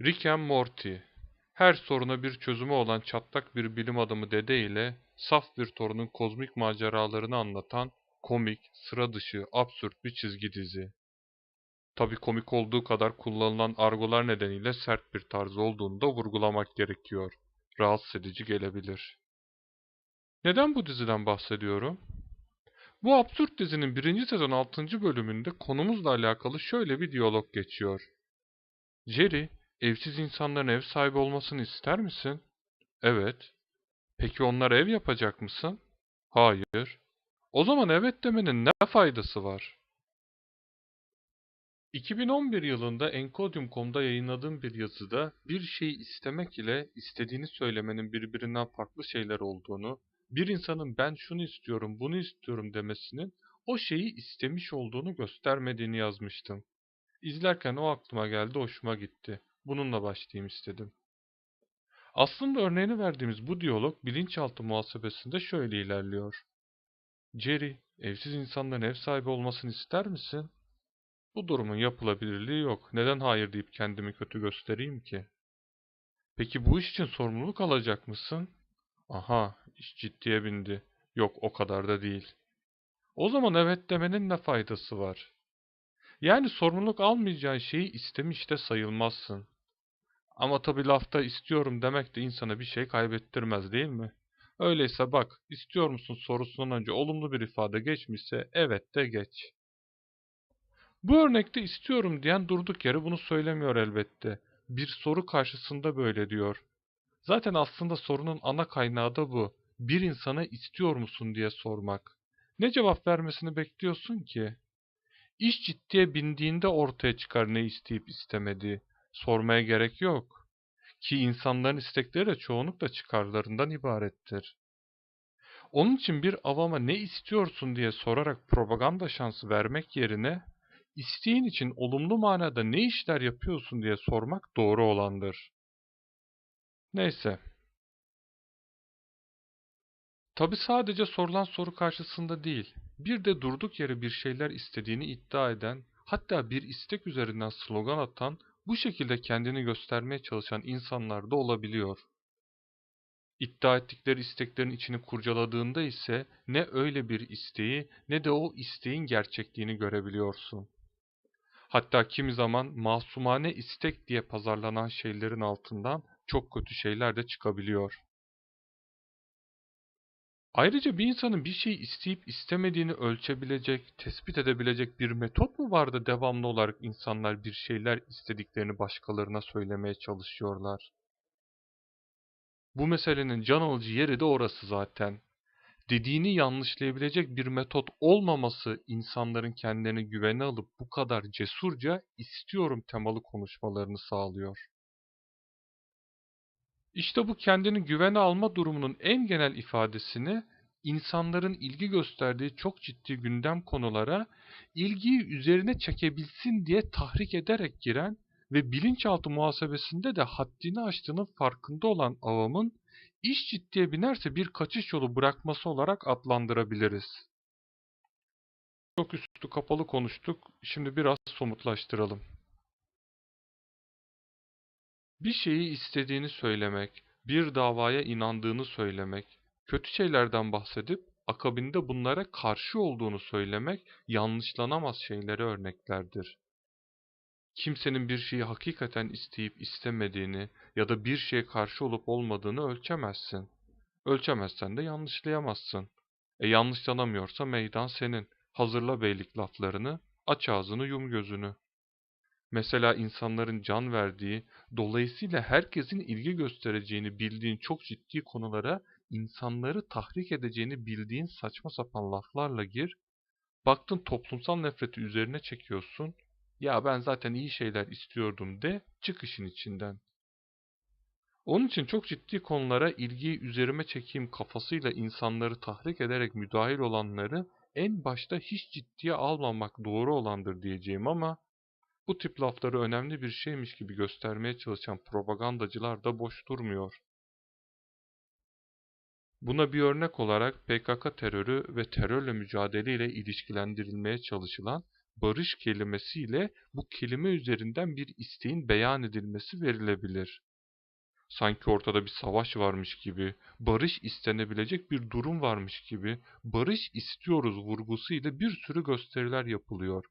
Rick and Morty Her soruna bir çözümü olan çatlak bir bilim adamı dede ile saf bir torunun kozmik maceralarını anlatan komik, sıra dışı, absürt bir çizgi dizi. Tabi komik olduğu kadar kullanılan argolar nedeniyle sert bir tarz olduğunu da vurgulamak gerekiyor. Rahatsız edici gelebilir. Neden bu diziden bahsediyorum? Bu absürt dizinin birinci sezon 6. bölümünde konumuzla alakalı şöyle bir diyalog geçiyor. Jerry, evsiz insanların ev sahibi olmasını ister misin? Evet. Peki onlara ev yapacak mısın? Hayır. O zaman evet demenin ne faydası var? 2011 yılında Encodium.com'da yayınladığım bir yazıda bir şeyi istemek ile istediğini söylemenin birbirinden farklı şeyler olduğunu, bir insanın ben şunu istiyorum, bunu istiyorum demesinin o şeyi istemiş olduğunu göstermediğini yazmıştım. İzlerken o aklıma geldi, hoşuma gitti. Bununla başlayayım istedim. Aslında örneğini verdiğimiz bu diyalog bilinçaltı muhasebesinde şöyle ilerliyor. Jerry, evsiz insanların ev sahibi olmasını ister misin? Bu durumun yapılabilirliği yok. Neden hayır deyip kendimi kötü göstereyim ki? Peki bu iş için sorumluluk alacak mısın? Aha, iş ciddiye bindi. Yok o kadar da değil. O zaman evet demenin ne faydası var? Yani sorumluluk almayacağın şeyi istemiş de sayılmazsın. Ama tabi lafta istiyorum demek de insana bir şey kaybettirmez değil mi? Öyleyse bak, istiyor musun sorusundan önce olumlu bir ifade geçmişse evet de geç. Bu örnekte istiyorum diyen durduk yere bunu söylemiyor elbette. Bir soru karşısında böyle diyor. Zaten aslında sorunun ana kaynağı da bu. Bir insana istiyor musun diye sormak. Ne cevap vermesini bekliyorsun ki? İş ciddiye bindiğinde ortaya çıkar ne isteyip istemediği. Sormaya gerek yok. Ki insanların istekleri de çoğunlukla çıkarlarından ibarettir. Onun için bir avama ne istiyorsun diye sorarak propaganda şansı vermek yerine isteğin için olumlu manada ne işler yapıyorsun diye sormak doğru olandır. Neyse. Tabi sadece sorulan soru karşısında değil, bir de durduk yere bir şeyler istediğini iddia eden, hatta bir istek üzerinden slogan atan, bu şekilde kendini göstermeye çalışan insanlar da olabiliyor. İddia ettikleri isteklerin içini kurcaladığında ise ne öyle bir isteği ne de o isteğin gerçekliğini görebiliyorsun. Hatta kimi zaman masumane istek diye pazarlanan şeylerin altından çok kötü şeyler de çıkabiliyor. Ayrıca bir insanın bir şey isteyip istemediğini ölçebilecek, tespit edebilecek bir metot mu vardı devamlı olarak insanlar bir şeyler istediklerini başkalarına söylemeye çalışıyorlar? Bu meselenin can alıcı yeri de orası zaten. Dediğini yanlışlayabilecek bir metot olmaması insanların kendilerini güvene alıp bu kadar cesurca istiyorum temalı konuşmalarını sağlıyor. İşte bu kendini güvene alma durumunun en genel ifadesini insanların ilgi gösterdiği çok ciddi gündem konulara ilgiyi üzerine çekebilsin diye tahrik ederek giren ve bilinçaltı muhasebesinde de haddini aştığının farkında olan avamın iş ciddiye binerse bir kaçış yolu bırakması olarak adlandırabiliriz. Çok üstü kapalı konuştuk. Şimdi biraz somutlaştıralım. Bir şeyi istediğini söylemek, bir davaya inandığını söylemek, kötü şeylerden bahsedip akabinde bunlara karşı olduğunu söylemek yanlışlanamaz şeylere örneklerdir. Kimsenin bir şeyi hakikaten isteyip istemediğini ya da bir şeye karşı olup olmadığını ölçemezsin. Ölçemezsen de yanlışlayamazsın. E yanlışlanamıyorsa meydan senin. Hazırla beylik laflarını, aç ağzını yum gözünü. Mesela insanların can verdiği, dolayısıyla herkesin ilgi göstereceğini bildiğin çok ciddi konulara insanları tahrik edeceğini bildiğin saçma sapan laflarla gir. Baktın toplumsal nefreti üzerine çekiyorsun. Ya ben zaten iyi şeyler istiyordum de çık işin içinden. Onun için çok ciddi konulara ilgiyi üzerime çekeyim kafasıyla insanları tahrik ederek müdahil olanları en başta hiç ciddiye almamak doğru olandır diyeceğim ama bu tip lafları önemli bir şeymiş gibi göstermeye çalışan propagandacılar da boş durmuyor. Buna bir örnek olarak PKK terörü ve terörle mücadele ile ilişkilendirilmeye çalışılan barış kelimesiyle bu kelime üzerinden bir isteğin beyan edilmesi verilebilir. Sanki ortada bir savaş varmış gibi, barış istenebilecek bir durum varmış gibi, barış istiyoruz vurgusu ile bir sürü gösteriler yapılıyor.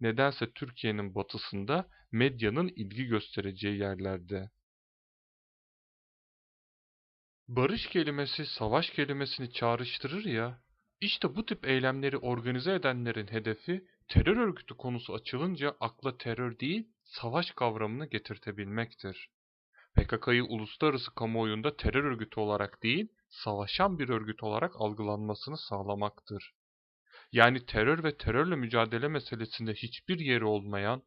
Nedense Türkiye'nin batısında medyanın ilgi göstereceği yerlerde. Barış kelimesi savaş kelimesini çağrıştırır ya, işte bu tip eylemleri organize edenlerin hedefi terör örgütü konusu açılınca akla terör değil, savaş kavramını getirtebilmektir. PKK'yı uluslararası kamuoyunda terör örgütü olarak değil, savaşan bir örgüt olarak algılanmasını sağlamaktır. Yani terör ve terörle mücadele meselesinde hiçbir yeri olmayan,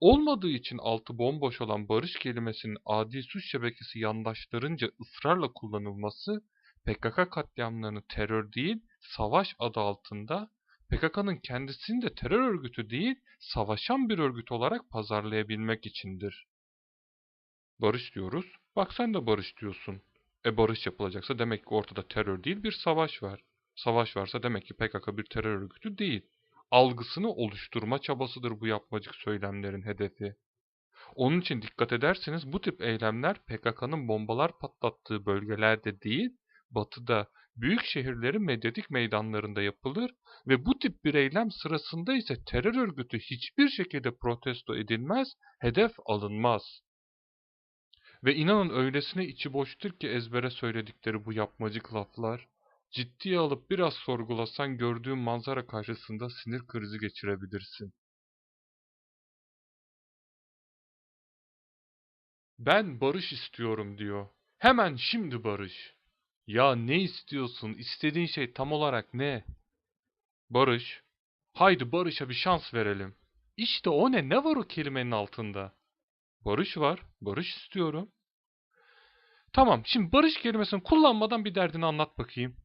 olmadığı için altı bomboş olan barış kelimesinin adi suç şebekesi yandaşlarınca ısrarla kullanılması, PKK katliamlarını terör değil, savaş adı altında, PKK'nın kendisini de terör örgütü değil, savaşan bir örgüt olarak pazarlayabilmek içindir. Barış diyoruz, bak sen de barış diyorsun. E barış yapılacaksa demek ki ortada terör değil bir savaş var. Savaş varsa demek ki PKK bir terör örgütü değil. Algısını oluşturma çabasıdır bu yapmacık söylemlerin hedefi. Onun için dikkat ederseniz bu tip eylemler PKK'nın bombalar patlattığı bölgelerde değil, batıda, büyük şehirlerin medyatik meydanlarında yapılır ve bu tip bir eylem sırasında ise terör örgütü hiçbir şekilde protesto edilmez, hedef alınmaz. Ve inanın öylesine içi boştur ki ezbere söyledikleri bu yapmacık laflar, ciddiye alıp biraz sorgulasan gördüğün manzara karşısında sinir krizi geçirebilirsin. Ben barış istiyorum diyor. Hemen şimdi barış. Ya ne istiyorsun? İstediğin şey tam olarak ne? Barış. Haydi barışa bir şans verelim. İşte o ne? Ne var o kelimenin altında? Barış var. Barış istiyorum. Tamam. Şimdi barış kelimesini kullanmadan bir derdini anlat bakayım.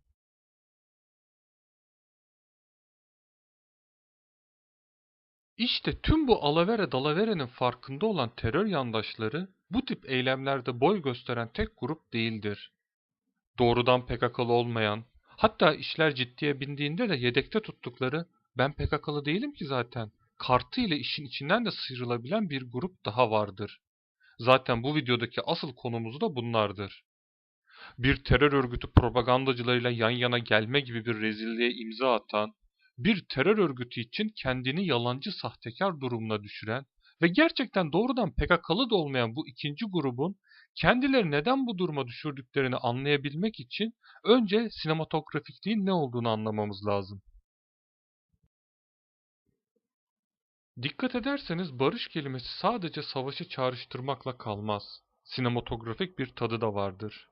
İşte tüm bu alavere dalaverenin farkında olan terör yandaşları bu tip eylemlerde boy gösteren tek grup değildir. Doğrudan PKK'lı olmayan, hatta işler ciddiye bindiğinde de yedekte tuttukları ben PKK'lı değilim ki zaten kartı ile işin içinden de sıyrılabilen bir grup daha vardır. Zaten bu videodaki asıl konumuz da bunlardır. Bir terör örgütü propagandacılarıyla yan yana gelme gibi bir rezilliğe imza atan, bir terör örgütü için kendini yalancı sahtekar durumuna düşüren ve gerçekten doğrudan PKK'lı da olmayan bu ikinci grubun kendileri neden bu duruma düşürdüklerini anlayabilmek için önce sinematografikliğin ne olduğunu anlamamız lazım. Dikkat ederseniz barış kelimesi sadece savaşı çağrıştırmakla kalmaz. Sinematografik bir tadı da vardır.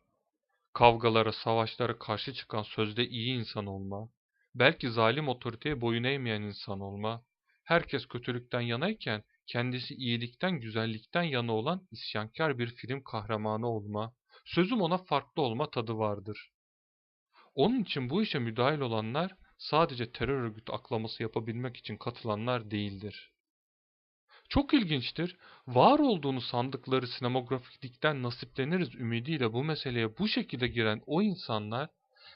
Kavgalara, savaşlara karşı çıkan sözde iyi insan olma, belki zalim otoriteye boyun eğmeyen insan olma, herkes kötülükten yanayken kendisi iyilikten, güzellikten yana olan isyankar bir film kahramanı olma, sözüm ona farklı olma tadı vardır. Onun için bu işe müdahil olanlar sadece terör örgütü aklaması yapabilmek için katılanlar değildir. Çok ilginçtir. Var olduğunu sandıkları sinemografiklikten nasipleniriz ümidiyle bu meseleye bu şekilde giren o insanlar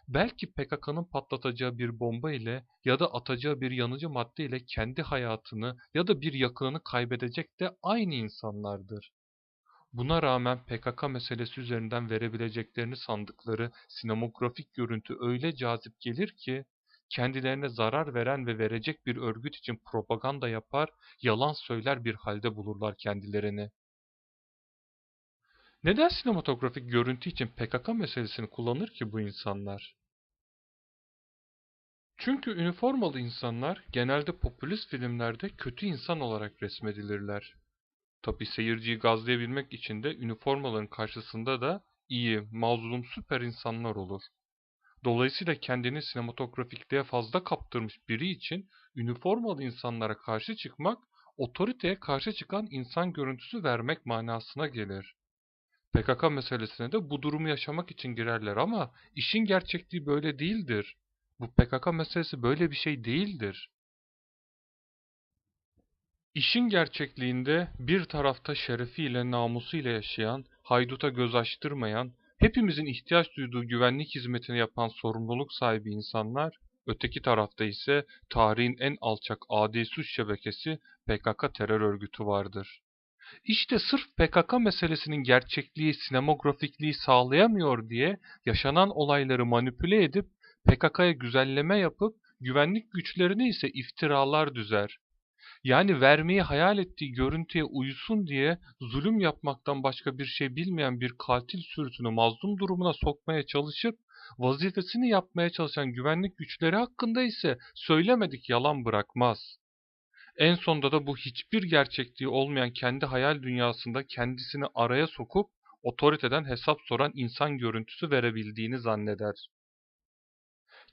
belki PKK'nın patlatacağı bir bomba ile ya da atacağı bir yanıcı madde ile kendi hayatını ya da bir yakınını kaybedecek de aynı insanlardır. Buna rağmen PKK meselesi üzerinden verebileceklerini sandıkları sinemografik görüntü öyle cazip gelir ki kendilerine zarar veren ve verecek bir örgüt için propaganda yapar, yalan söyler bir halde bulurlar kendilerini. Neden sinematografik görüntü için PKK meselesini kullanır ki bu insanlar? Çünkü üniformalı insanlar genelde popülist filmlerde kötü insan olarak resmedilirler. Tabi seyirciyi gazlayabilmek için de üniformaların karşısında da iyi, mazlum, süper insanlar olur. Dolayısıyla kendini sinematografikliğe fazla kaptırmış biri için üniformalı insanlara karşı çıkmak, otoriteye karşı çıkan insan görüntüsü vermek manasına gelir. PKK meselesine de bu durumu yaşamak için girerler ama işin gerçekliği böyle değildir. Bu PKK meselesi böyle bir şey değildir. İşin gerçekliğinde bir tarafta şerefiyle, namusuyla yaşayan, hayduta göz açtırmayan, hepimizin ihtiyaç duyduğu güvenlik hizmetini yapan sorumluluk sahibi insanlar, öteki tarafta ise tarihin en alçak adi suç şebekesi PKK terör örgütü vardır. İşte sırf PKK meselesinin gerçekliği, sinemografikliği sağlayamıyor diye yaşanan olayları manipüle edip PKK'ya güzelleme yapıp güvenlik güçlerine ise iftiralar düzer. Yani vermeyi hayal ettiği görüntüye uyusun diye zulüm yapmaktan başka bir şey bilmeyen bir katil sürüsünü mazlum durumuna sokmaya çalışıp vazifesini yapmaya çalışan güvenlik güçleri hakkında ise söylemedik yalan bırakmaz. En sonda da bu hiçbir gerçekliği olmayan kendi hayal dünyasında kendisini araya sokup otoriteden hesap soran insan görüntüsü verebildiğini zanneder.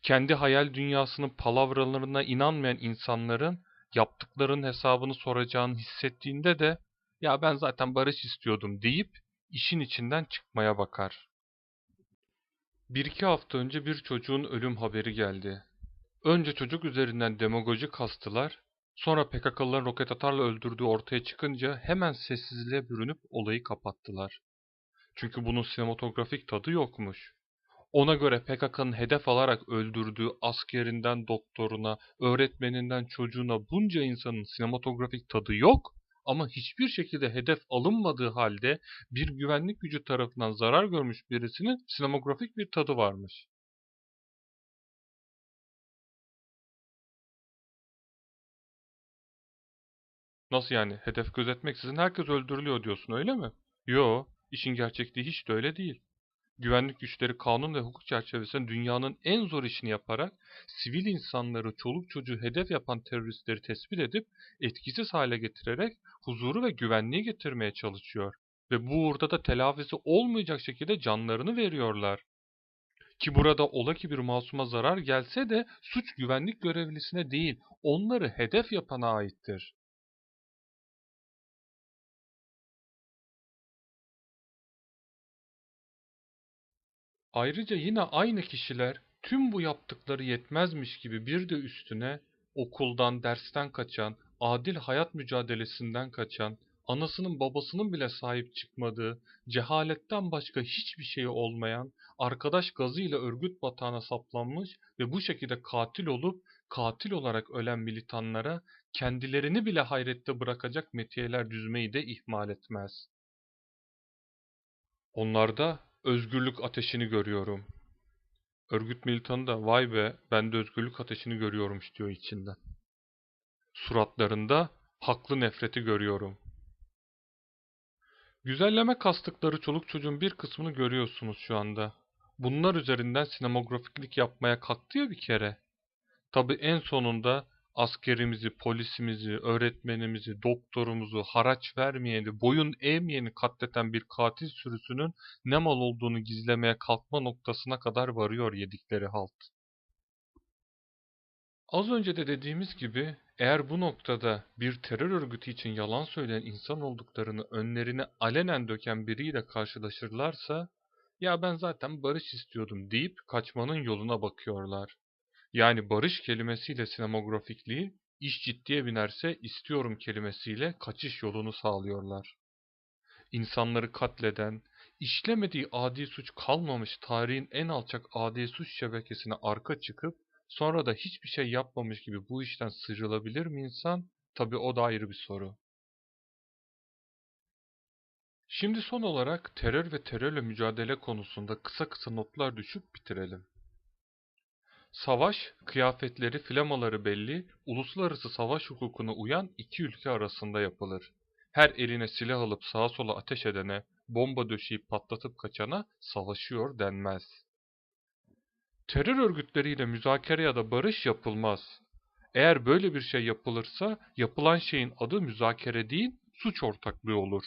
Kendi hayal dünyasının palavralarına inanmayan insanların yaptıklarının hesabını soracağını hissettiğinde de ya ben zaten barış istiyordum deyip işin içinden çıkmaya bakar. Bir iki hafta önce bir çocuğun ölüm haberi geldi. Önce çocuk üzerinden demagoji kastılar, sonra PKK'lıların roket atarla öldürdüğü ortaya çıkınca hemen sessizliğe bürünüp olayı kapattılar. Çünkü bunun sinematografik tadı yokmuş. Ona göre PKK'nın hedef alarak öldürdüğü askerinden doktoruna, öğretmeninden çocuğuna bunca insanın sinematografik tadı yok ama hiçbir şekilde hedef alınmadığı halde bir güvenlik gücü tarafından zarar görmüş birisinin sinemografik bir tadı varmış. Nasıl yani? Hedef gözetmeksizin herkes öldürülüyor diyorsun öyle mi? Yo, işin gerçekliği hiç de öyle değil. Güvenlik güçleri kanun ve hukuk çerçevesinde dünyanın en zor işini yaparak sivil insanları, çoluk çocuğu hedef yapan teröristleri tespit edip etkisiz hale getirerek huzuru ve güvenliği getirmeye çalışıyor. Ve bu uğurda da telafisi olmayacak şekilde canlarını veriyorlar. Ki burada ola ki bir masuma zarar gelse de suç güvenlik görevlisine değil, onları hedef yapana aittir. Ayrıca yine aynı kişiler tüm bu yaptıkları yetmezmiş gibi bir de üstüne okuldan, dersten kaçan, adil hayat mücadelesinden kaçan, anasının babasının bile sahip çıkmadığı, cehaletten başka hiçbir şey olmayan, arkadaş gazıyla örgüt batağına saplanmış ve bu şekilde katil olup katil olarak ölen militanlara kendilerini bile hayrette bırakacak metiyeler düzmeyi de ihmal etmez. Onlarda özgürlük ateşini görüyorum. Örgüt militanı da vay be ben de özgürlük ateşini görüyormuş diyor içinden. Suratlarında haklı nefreti görüyorum. Güzelleme kastıkları çoluk çocuğun bir kısmını görüyorsunuz şu anda. Bunlar üzerinden sinemografiklik yapmaya kalktı ya bir kere. Tabi en sonunda askerimizi, polisimizi, öğretmenimizi, doktorumuzu, haraç vermeyeni, boyun eğmeyeni katleten bir katil sürüsünün ne mal olduğunu gizlemeye kalkma noktasına kadar varıyor yedikleri halt. Az önce de dediğimiz gibi eğer bu noktada bir terör örgütü için yalan söyleyen insan olduklarını önlerine alenen döken biriyle karşılaşırlarsa ya ben zaten barış istiyordum deyip kaçmanın yoluna bakıyorlar. Yani barış kelimesiyle sinemografikliği, iş ciddiye binerse istiyorum kelimesiyle kaçış yolunu sağlıyorlar. İnsanları katleden, işlemediği adi suç kalmamış tarihin en alçak adi suç şebekesine arka çıkıp sonra da hiçbir şey yapmamış gibi bu işten sıyrılabilir mi insan? Tabi o da ayrı bir soru. Şimdi son olarak terör ve terörle mücadele konusunda kısa kısa notlar düşüp bitirelim. Savaş, kıyafetleri, flamaları belli, uluslararası savaş hukukuna uyan iki ülke arasında yapılır. Her eline silah alıp sağa sola ateş edene, bomba döşeyip patlatıp kaçana savaşıyor denmez. Terör örgütleriyle müzakere ya da barış yapılmaz. Eğer böyle bir şey yapılırsa yapılan şeyin adı müzakere değil, suç ortaklığı olur.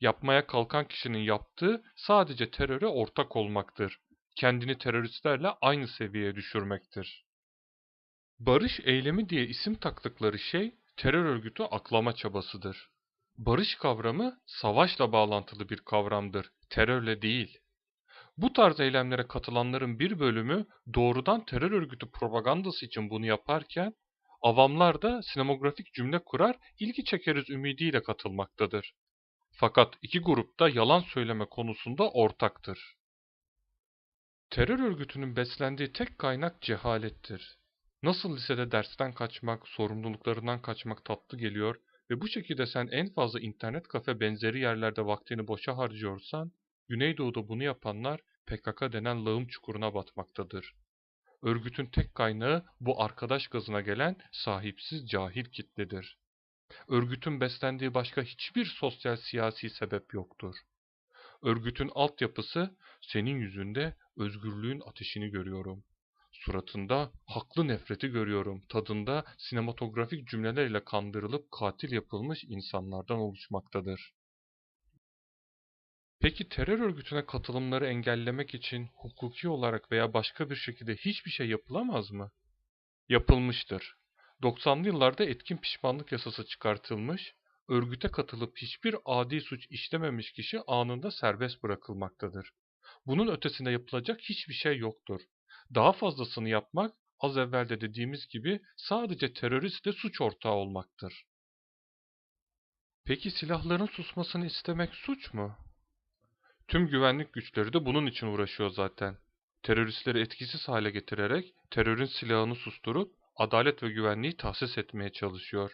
Yapmaya kalkan kişinin yaptığı sadece teröre ortak olmaktır kendini teröristlerle aynı seviyeye düşürmektir. Barış eylemi diye isim taktıkları şey terör örgütü aklama çabasıdır. Barış kavramı savaşla bağlantılı bir kavramdır, terörle değil. Bu tarz eylemlere katılanların bir bölümü doğrudan terör örgütü propagandası için bunu yaparken, avamlar da sinemografik cümle kurar, ilgi çekeriz ümidiyle katılmaktadır. Fakat iki grupta yalan söyleme konusunda ortaktır. Terör örgütünün beslendiği tek kaynak cehalettir. Nasıl lisede dersten kaçmak, sorumluluklarından kaçmak tatlı geliyor ve bu şekilde sen en fazla internet kafe benzeri yerlerde vaktini boşa harcıyorsan, Güneydoğu'da bunu yapanlar PKK denen lağım çukuruna batmaktadır. Örgütün tek kaynağı bu arkadaş gazına gelen sahipsiz cahil kitledir. Örgütün beslendiği başka hiçbir sosyal siyasi sebep yoktur. Örgütün altyapısı senin yüzünde özgürlüğün ateşini görüyorum. Suratında haklı nefreti görüyorum. Tadında sinematografik cümlelerle kandırılıp katil yapılmış insanlardan oluşmaktadır. Peki terör örgütüne katılımları engellemek için hukuki olarak veya başka bir şekilde hiçbir şey yapılamaz mı? Yapılmıştır. 90'lı yıllarda etkin pişmanlık yasası çıkartılmış, örgüte katılıp hiçbir adi suç işlememiş kişi anında serbest bırakılmaktadır. Bunun ötesinde yapılacak hiçbir şey yoktur. Daha fazlasını yapmak, az evvel de dediğimiz gibi sadece teröristle suç ortağı olmaktır. Peki silahların susmasını istemek suç mu? Tüm güvenlik güçleri de bunun için uğraşıyor zaten. Teröristleri etkisiz hale getirerek terörün silahını susturup adalet ve güvenliği tahsis etmeye çalışıyor.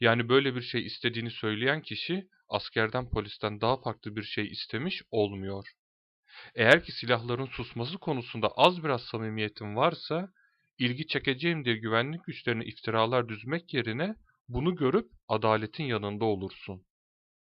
Yani böyle bir şey istediğini söyleyen kişi askerden polisten daha farklı bir şey istemiş olmuyor. Eğer ki silahların susması konusunda az biraz samimiyetin varsa, ilgi çekeceğim diye güvenlik güçlerine iftiralar düzmek yerine bunu görüp adaletin yanında olursun.